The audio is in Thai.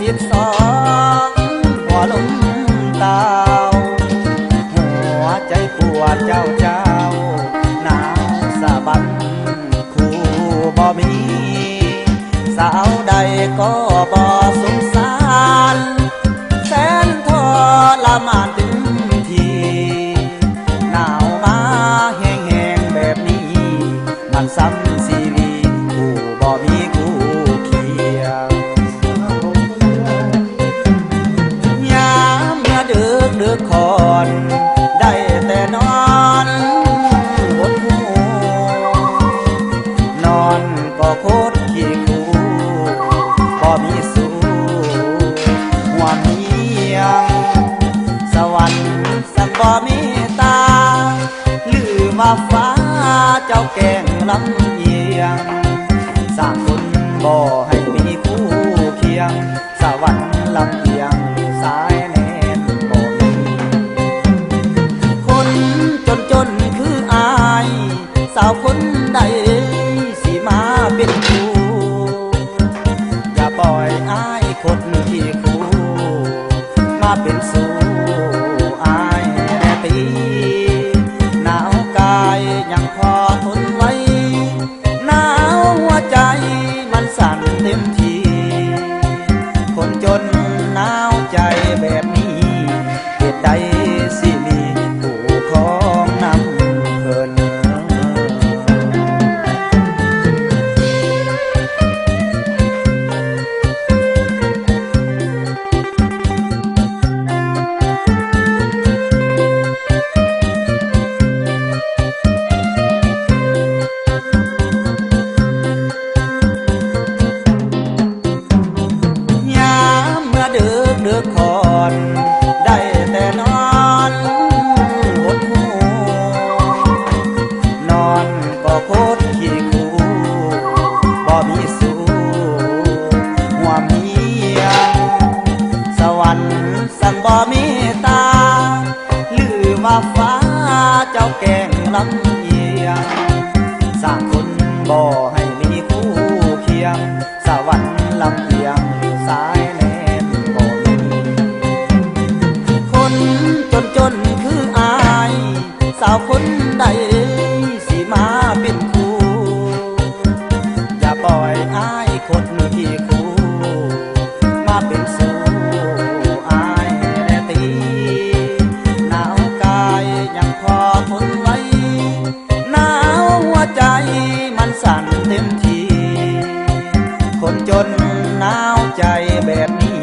สิบสองหัวลมตาหัวใจปวดเจ้าเจ้านาสะบันคู่บ่มี สาวใดก็บ่สงสาร แสนทรมาน อนได้แต่นอนบนหูนอนก็โคตรขี้คูก็มีสูหัวเมียง สวรรค์สักบ่มีตา ลือมาฟ้าเจ้าแกงลำเอียง สร้างคนบ่ให้มีคู่เคียง สวรรค์ลำเอียง สาวคนใดสิมาเป็นคู่อย่าปล่อยอายคนที่คู่มาเป็นสู่ ดึกคอนได้แต่นอนหดหูนอนก็โคตรขี้คูบ่มีสู้หัวเมียสวรรค์สั่งบ่มีตาลือว่าฟ้าเจ้าแกล้งลำเอียง จนคืออาย สาวคนใดสิมาเป็นคู่อย่าปล่อยอายคนที่คู่มาเป็นสู่อายแน่ตีหนาวกายยังพอทนไว้หนาวหัวใจมันสั่นเต็มที คนจนหนาวใจแบบนี้